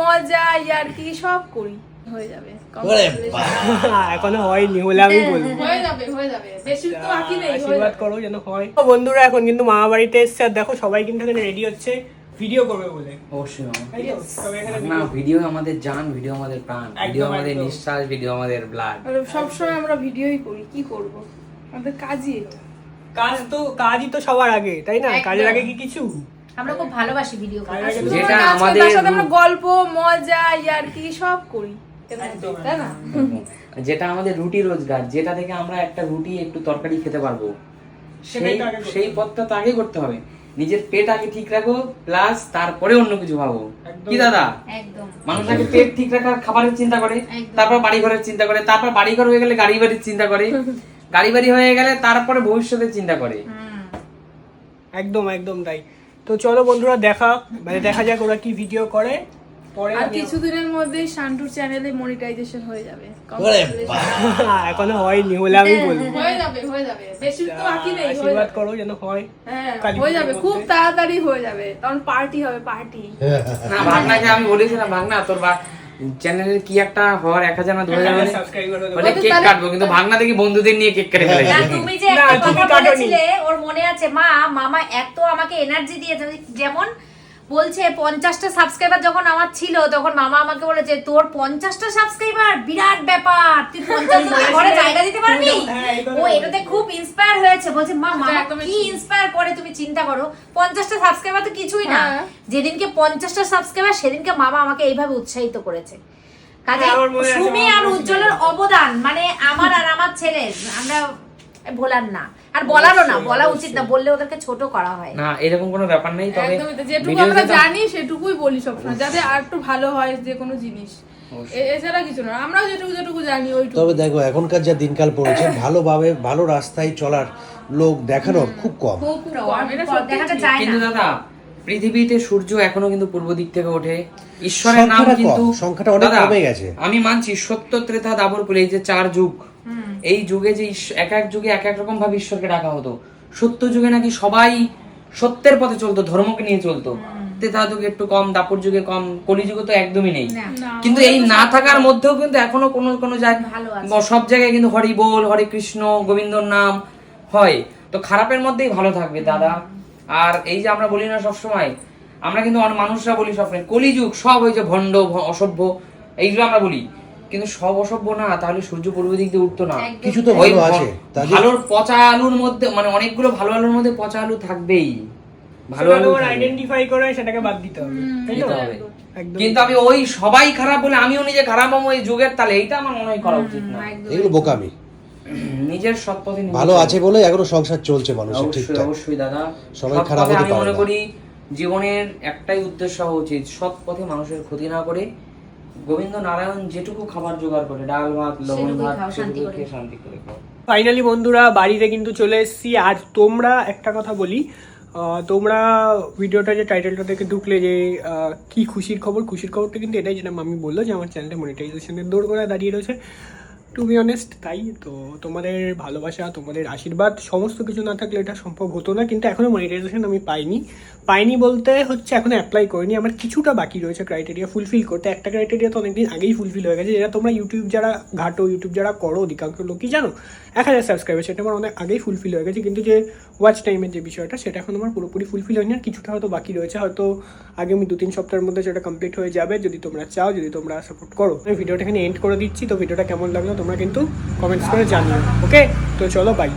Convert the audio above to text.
মজা ইয়ার কি সব করি। হয়ে যাবে। এখনও হয়নি হলে আমি বলব। হয়ে যাবে হয়ে যাবে। বেশি তো বাকি নেই আশীর্বাদ করো যেন হয়। বন্ধুরা এখন কিন্তু মামা বাড়িতে এসছে আর দেখো সবাই কিন্তু এখানে রেডি হচ্ছে। ভিডিও করবে বলে। অবশ্যই না ভিডিও আমাদের জান ভিডিও আমাদের প্রাণ। ভিডিও আমাদের নিঃশ্বাস ভিডিও আমাদের ব্লাড আর সবসময় আমরা ভিডিওই করি কি করব? আমাদের কাজই এটা। কাজ তো কাজই তো সবার আগে তাই না? কাজের আগে কি কিছু? আমরা খুব ভালোবাসি ভিডিও শুধু যেটা আমাদের আমরা গল্প মজা ইয়ার কি সব করি। যেটা আমাদের রুটি রোজগার যেটা থেকে আমরা একটা রুটি একটু তরকারি খেতে পারব। সেই সেই পথটা তো আগে করতে হবে। নিজের পেট আগে ঠিক রাখো প্লাস তারপরে অন্য কিছু ভাবো। কি দাদা? মানুষ আগে পেট ঠিক রাখার খাবারের চিন্তা করে তারপর বাড়ি ঘরের চিন্তা করে তারপর বাড়ি ঘর হয়ে গেলে গাড়ি বাড়ির চিন্তা করে। গাড়ি বাড়ি হয়ে গেলে তারপরে ভবিষ্যতের চিন্তা করে। একদম একদম তাই। তো চলো বন্ধুরা দেখা মানে দেখা যাক ওরা কি ভিডিও করে। পরে আর কিছুদিনের মধ্যে শান্টুর চ্যানেলে মনিটাইজেশন হয়ে যাবে। ওরে এখনও হয়নি হলে আমি বলব। হয়ে যাবে হয়ে যাবে। বেশি তো বাকি নেই আশীর্বাদ করো যেন হয়। হ্যাঁ হয়ে যাবে খুব তাড়াতাড়ি হয়ে যাবে তখন পার্টি হবে পার্টি না ভাগনাকে আমি বলেছিলাম ভাগনা তোর চ্যানেলের কি একটা হওয়ার এক হাজার না দু হাজার হলে- সাবস্ক্রাইবার হতে হলে কেক কাটবো কিন্তু ভাগনা দেখি বন্ধুদের নিয়ে কেক কেটে না তুমি যে একটা কথা কাটোনি। বলেছিলে ওর মনে আছে মা মামা এত আমাকে এনার্জি দিয়েছে যেমন বলছে পঞ্চাশটা সাবস্ক্রাইবার যখন আমার ছিল তখন মামা আমাকে বলেছে তোর পঞ্চাশটা সাবস্ক্রাইবার বিরাট ব্যাপার। তুই পঞ্চাশটা ঘরে জায়গা দিতে পারবি? হ্যাঁ, ও এটাতে খুব ইন্সপায়ার হয়েছে। বলছে মা মামা কি ইন্সপায়ার করে তুমি চিন্তা করো? পঞ্চাশটা সাবস্ক্রাইবার তো কিছুই না। হ্যাঁ। যেদিনকে পঞ্চাশটা সাবস্ক্রাইবার সেদিনকে মামা আমাকে এইভাবে উৎসাহিত করেছে। কাজে হ্যাঁ, সুমি আর। উজ্জ্বলের অবদান মানে আমার আর আমার ছেলের আমরা ভোলার না। আর বলারও না বলা উচিত না বললে ওদেরকে ছোট করা হয়। না এরকম কোনো ব্যাপার নেই তবে যেটুকু আমরা জানি সেটুকুই বলি সবসময় যাতে আর একটু ভালো হয় যে কোনো জিনিস। এছাড়া কিছু না আমরাও যেটুকু যেটুকু জানি ওইটুকু। তবে দেখো এখনকার যা দিনকাল পড়েছে ভালোভাবে ভালো রাস্তায় চলার লোক দেখানোর খুব কম। কিন্তু দাদা পৃথিবীতে সূর্য এখনও কিন্তু পূর্ব দিক থেকে ওঠে। ঈশ্বরের নাম কিন্তু সংখ্যাটা অনেক কমে গেছে। আমি মানছি সত্য ত্রেতা দাবর কুলে এই যে চার যুগ। এই যুগে যে এক এক যুগে এক এক রকম ভাবে ঈশ্বরকে ডাকা হতো। সত্য যুগে নাকি সবাই সত্যের পথে চলতো ধর্মকে নিয়ে চলতো। তেতা যুগে একটু কম দাপর যুগে কম কলি যুগে তো একদমই নেই। কিন্তু এই না থাকার মধ্যেও কিন্তু এখনও কোনো কোনো জায়গায় সব জায়গায় কিন্তু হরি বল হরে কৃষ্ণ গোবিন্দর নাম হয়। তো খারাপের মধ্যেই ভালো থাকবে দাদা। আর এই যে আমরা বলি না সবসময় আমরা কিন্তু অনেক মানুষরা বলি সবসময় কলিযুগ সব ওই যে ভণ্ড অসভ্য এইগুলো আমরা বলি। কিন্তু সব অসভ্য না তাহলে সূর্য পূর্ব দিক দিয়ে উঠতো না। কিছু তো ভালো আছে। ভালোর পচা আলুর মধ্যে মানে অনেকগুলো ভালো আলুর মধ্যে পচা আলু থাকবেই। ভালো আলু আইডেন্টিফাই করে সেটাকে বাদ দিতে হবে। তাই তো? কিন্তু আমি ওই সবাই খারাপ বলে আমিও নিজে খারাপ হব এই যুগের তালে এইটা আমার মনে হয় করা উচিত না। এগুলো বোকামি। নিজের সৎ পথে নিজে ভালো আছে বলে এখনও সংসার চলছে মানুষের অবশ্যই ঠিকঠাক। অবশ্যই দাদা। সবাই খারাপ হতে আমি মনে করি জীবনের একটাই উদ্দেশ্য হওয়া উচিত সৎ পথে মানুষের ক্ষতি না করে গোবিন্দ নারায়ণ যেটুকু খাবার জোগাড় করে ডাল ভাত লবণ ভাত শান্তি করে। শান্তি করে খাও। ফাইনালি বন্ধুরা বাড়িতে কিন্তু চলে এসেছি। আর তোমরা একটা কথা বলি আহ, তোমরা ভিডিওটা যে টাইটেলটা দেখে ঢুকলে যে আহ, কি খুশির খবর খুশির খবরটা কিন্তু এটাই যেটা মামি বলল যে আমার চ্যানেলটা মনিটাইজেশনের দৌড় করে দাঁড়িয়ে রয়েছে। টু বি অনেস্ট, তাই তো? তোমাদের ভালোবাসা, তোমাদের আশীর্বাদ, সমস্ত কিছু না থাকলে এটা সম্ভব হতো না, কিন্তু এখনও মনিটাইজেশন আমি পাইনি। পাইনি বলতে হচ্ছে এখনও অ্যাপ্লাই করিনি, আমার কিছুটা বাকি রয়েছে ক্রাইটেরিয়া ফুলফিল করতে। একটা ক্রাইটেরিয়া তো অনেকদিন আগেই ফুলফিল হয়ে গেছে, যেটা তোমরা ইউটিউব যারা ঘাটো ইউটিউব যারা করো, অধিকাংশ লোকই জানো। এক হাজার সাবস্ক্রাইবার সেটা আমার অনেক আগেই ফুলফিল হয়ে গেছে, কিন্তু যে ওয়াচ টাইমের যে বিষয়টা, সেটা এখন আমার পুরোপুরি ফুলফিল হয়নি, আর কিছুটা হয়তো বাকি রয়েছে। হয়তো আগামী দু তিন সপ্তাহের মধ্যে সেটা কমপ্লিট হয়ে যাবে, যদি তোমরা চাও, যদি তোমরা সাপোর্ট করো। আমি ভিডিওটা এখানে এন্ড করে দিচ্ছি, তো ভিডিওটা কেমন লাগল তোমরা কিন্তু কমেন্টস করে জানিও। ওকে তো চলো বাই